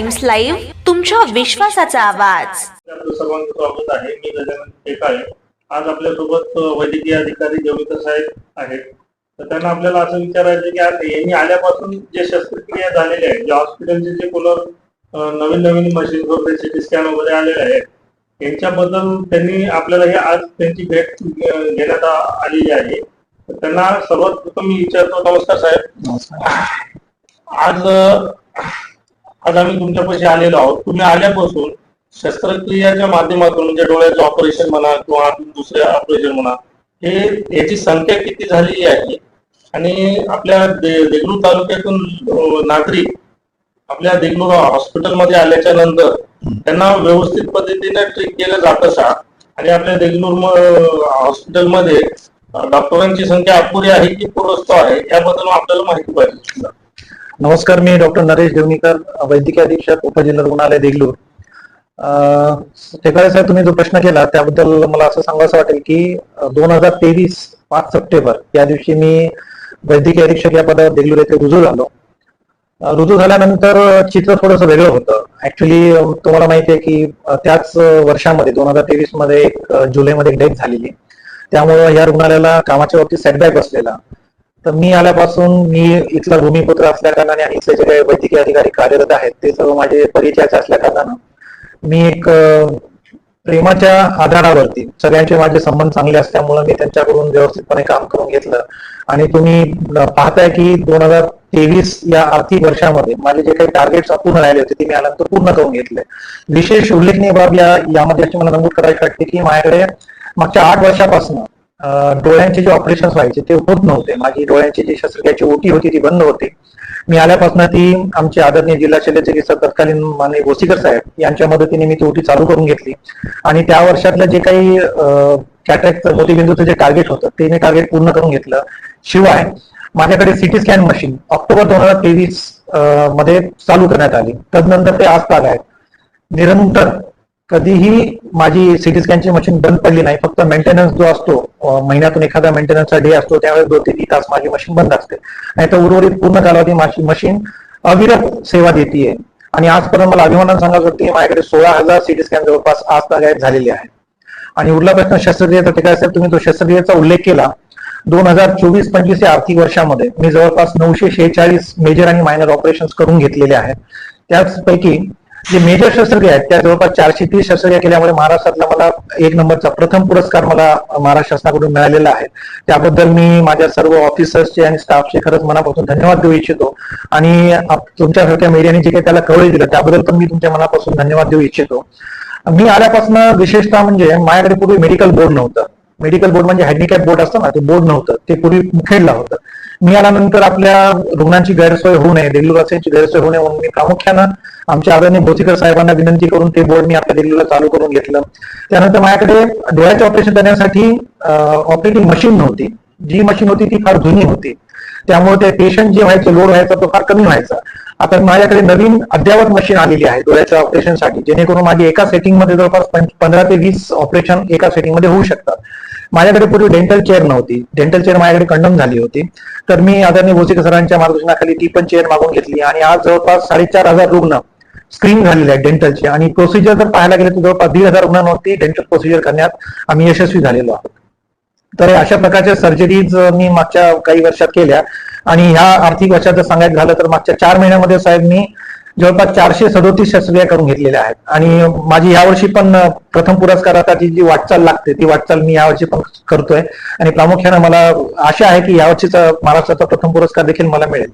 Times live तुमच्या विश्वासाचा आवाज. सर्वांचं स्वागत आहे. मी गजानन टेकाळे. आज आपल्यासोबत वैद्यकीय अधिकारी जविता साहेब आहेत. तर त्यांना आपल्याला असं विचारायचं आहे की आज यांनी आल्यापासून जे शस्त्रक्रिया झालेल्या आहेत जे हॉस्पिटलचे जे अ, नवीन नवीन मशीन वगैरे सिटी स्कॅन वगैरे आलेले आहेत यांच्याबद्दल त्यांनी आपल्याला हे आज त्यांची भेट घेण्यात आलेली आहे. तर त्यांना सर्वात प्रथम मी विचारतो नमस्कार साहेब. आज अ, आज आम्ही तुमच्यापाशी आलेलो आहोत. तुम्ही आल्यापासून शस्त्रक्रियाच्या माध्यमातून म्हणजे डोळ्याचं ऑपरेशन म्हणा किंवा दुसरे ऑपरेशन म्हणा हे याची संख्या किती झालेली आहे? आणि आपल्या देगलूर तालुक्यातून नागरिक आपल्या देगलूर हॉस्पिटलमध्ये आल्याच्यानंतर त्यांना व्यवस्थित पद्धतीने ट्रीट केलं जात असा. आणि आपल्या देगलूर हॉस्पिटलमध्ये डॉक्टरांची संख्या अपुरी आहे की पुरस्त आहे याबद्दल आपल्याला माहिती पाहिजे. नमस्कार मी डॉक्टर नरेश देवणीकर वैद्यकीय अधीक्षक उपजिल्हा रुग्णालय देगलूर. अं, टेकाळे साहेब तुम्ही जो प्रश्न केला त्याबद्दल मला असं सांगायचं वाटेल की दोन हजार तेवीस पाच सप्टेंबर या दिवशी मी वैद्यकीय अधीक्षक या पदावर देगलूर येथे रुजू झालो. रुजू झाल्यानंतर चित्र थोडंसं वेगळं होतं. ऍक्च्युली तुम्हाला माहिती आहे की त्याच वर्षामध्ये दोन हजार तेवीसमध्ये एक जुलैमध्ये एक डेथ झालेली. त्यामुळं या रुग्णालयाला कामाच्या बाबतीत सेटबॅक बसलेला. तर मी आल्यापासून मी इथला भूमिपुत्र असल्या कारणाने आणि इथले जे काही वैद्यकीय अधिकारी कार्यरत आहेत ते सर्व माझे परिचयाचे असल्या कारणानं मी एक प्रेमाच्या आधारावरती सगळ्यांचे माझे संबंध चांगले असल्यामुळे मी त्यांच्याकडून व्यवस्थितपणे काम करून घेतलं. आणि तुम्ही पाहताय की दोन हजार तेवीस या आर्थिक वर्षामध्ये माझे जे काही टार्गेट्स अपूर्ण राहिले होते ते मी आल्यानंतर पूर्ण करून घेतले. विशेष उल्लेखनीय बाब या यामध्ये अशी मला नमूद करायची वाटते की माझ्याकडे मागच्या आठ वर्षापासून डोळ्यांचे जे ऑपरेशन व्हायचे ते होत नव्हते. माझी डोळ्यांची जी शस्त्रक्रियाची ओटी होती ती बंद होती. मी आल्यापासून ती आमचे आदरणीय जिल्हा शल्य चिकित्सक तत्कालीन माने गोसीकर साहेब यांच्या मदतीने मी ती ओटी चालू करून घेतली. आणि त्या वर्षातलं जे काही कॅटॅक्ट मोतीबिंदूचं जे टार्गेट होतं ते मी टार्गेट पूर्ण करून घेतलं. शिवाय माझ्याकडे सिटी स्कॅन मशीन ऑक्टोबर दोन हजार तेवीसमध्ये चालू करण्यात आली. तदनंतर ते आज आहेत. निरंतर कधीही माझी सिटी स्कॅनची मशीन बंद पडली नाही फक्त मेंटेनन्स जो असतो महिन्यातून एखादा मेंटेनन्सचा डे असतो त्यावेळेस दोन ते तीन तास माझी मशीन बंद असते. नाही तर उर्वरित पूर्ण कालावधी माझी मशीन अविरत सेवा देते आणि आजपर्यंत मला अभिमानानं सांगायचं होतं की माझ्याकडे सोळा हजार सिटी स्कॅन जवळपास आज तागायत झालेले आहेत. आणि उरला प्रश्न शस्त्रक्रियेचा ते काय असेल तुम्ही तो शस्त्रक्रियेचा उल्लेख केला. दोन हजार चोवीस पंचवीस या आर्थिक वर्षामध्ये मी जवळपास नऊशे शेहेचाळीस मेजर आणि मायनर ऑपरेशन करून घेतलेले आहेत. त्याचपैकी जे मेजर शस्त्रक्रिया आहेत त्या जवळपास चारशे तीस शस्त्रक्रिया केल्यामुळे महाराष्ट्रातला मला एक नंबरचा प्रथम पुरस्कार मला महाराष्ट्र शासनाकडून मिळालेला आहे. त्याबद्दल मी माझ्या सर्व ऑफिसर्सचे आणि स्टाफचे खरंच मनापासून धन्यवाद देऊ इच्छितो. आणि तुमच्यासारख्या मीडियाने जे काही त्याला कवरेज दिलं त्याबद्दल पण मी तुमच्या मनापासून धन्यवाद देऊ इच्छितो. मी आल्यापासून विशेषतः म्हणजे माझ्याकडे पूर्वी मेडिकल बोर्ड नव्हतं. मेडिकल बोर्ड म्हणजे हँडिकॅप बोर्ड असतं ना ते बोर्ड नव्हतं ते पूर्वी मुखेडला होतं. मी आल्यानंतर आपल्या रुग्णांची गैरसोय होऊ नये दिल्लीवासियांची गैरसोय होऊ नये म्हणून मी प्रामुख्यानं आमच्या आदरणीय भोसीकर साहेबांना विनंती करून ते बोर्ड मी आपल्या दिल्लीला चालू करून घेतलं. त्यानंतर माझ्याकडे डोळ्याचे ऑपरेशन करण्यासाठी ऑपरेटिंग मशीन नव्हती. जी मशीन होती ती फार जुनी होती. त्यामुळे ते पेशंट जे व्हायचं लोड व्हायचा तो फार कमी व्हायचा. आता माझ्याकडे नवीन अद्यावत मशीन आलेली आहे डोळ्याच्या ऑपरेशनसाठी जेणेकरून माझी एका सेटिंगमध्ये जवळपास पंधरा ते वीस ऑपरेशन एका सेटिंगमध्ये होऊ शकतात. माझ्याकडे पूर्वी डेंटल चेअर नव्हती. डेंटल चेअर माझ्याकडे कंडम झाली होती. तर मी आदरणीय भोसेकर सरांच्या मार्गदर्शनाखाली ती पण चेअर मागून घेतली आणि आज जवळपास साडेचार हजार रुग्ण स्क्रीन झालेले आहेत डेंटलचे आणि प्रोसिजर जर पाहायला गेलं तर जवळपास दीड हजार रुग्णांवरती डेंटल प्रोसिजर करण्यात आम्ही यशस्वी झालेलो आहोत. तर अशा प्रकारच्या सर्जरीज मी मागच्या काही वर्षात केल्या. आणि ह्या आर्थिक वर्षात जर सांगायचं झालं तर मागच्या चार महिन्यामध्ये साहेब मी जवळपास चारशे सदोतीस शस्त्रक्रिया करून घेतलेल्या आहेत. आणि माझी यावर्षी पण प्रथम पुरस्कारासाठी जी वाटचाल लागते ती वाटचाल मी यावर्षी पण करतोय. आणि प्रामुख्याने मला आशा आहे की यावर्षीचा महाराष्ट्राचा प्रथम पुरस्कार देखील मला मिळेल.